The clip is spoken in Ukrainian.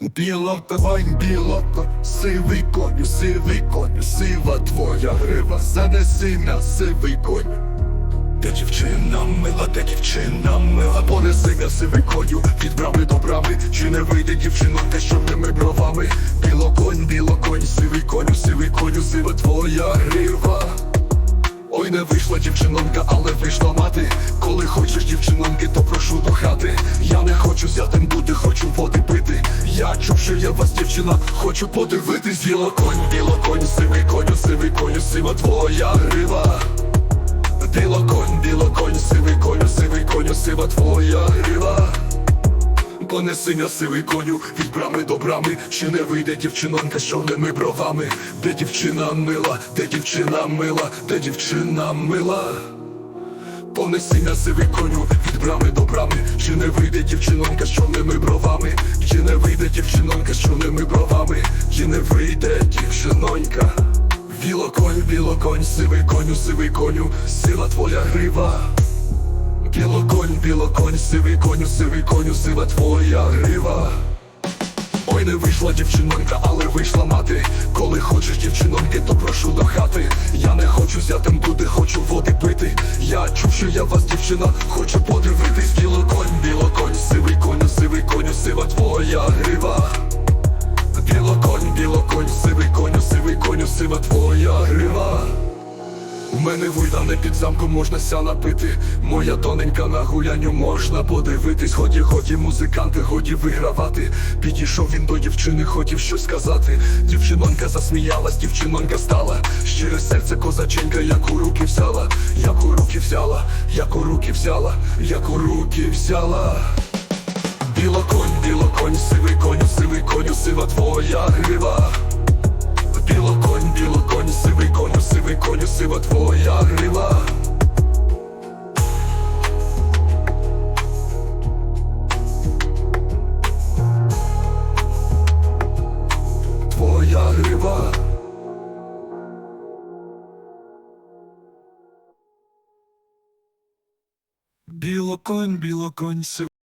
Біло конь, біло конь, сивий коню, сивий коню, сива твоя грива, занеси на сивий коню. Де дівчина мила, де дівчина мила, понеси на сивий коню, від брами до брами, чи не вийде дівчину, те чорними бровами. Біло конь, біло конь, сивий коню, сивий коню, сива твоя грива. Ой, не вийшла дівчинонка, але вийшла мати. Що у вас дівчина, хочу подивитись. Біло конь, біло конь, сивий коню, сивий коню, сива твоя грива. Біло конь, біло конь, сивий коню, сивий коню, сива твоя грива. На сивий коню від брами до брами, чи не вийде дівчинонка з чорними бровами, де дівчина мила, де дівчина мила, де дівчина мила. Понеси сивий коню від брами до брами, чи не вийде дівчинонка з чорними бровами, чи не вийде дівчинонка з чорними бровами, чи не вийде дівчинонька. Біло конь, біло сивий коню, сивий коню, сила твоя грива. Біло конь, біло сивий коню, сивий коню, сива твоя грива. Ой, не вийшла дівчинонка, але вийшла мати. Коли хочеш дівчинонки, то прошу до хати. Я не хочу зятим бути, хочу води пити. Я чув, що я вас, дівчина, хочу подивитись. У мене вийдане під замком можна ся напити. Моя тоненька на гулянню можна подивитись. Ході, ході, музиканти, годі вигравати. Підійшов він до дівчини, хотів щось сказати. Дівчинонка засміялась, дівчинонка стала. Щире серце козаченька, як у руки взяла, як у руки взяла, як у руки взяла, як у руки взяла. Біло конь, біло конь, сивий коню, сивий коню, сива твоя грива. Сивий коню, сива твоя грива. Твоя грива. Біло конь, біло конь, сивий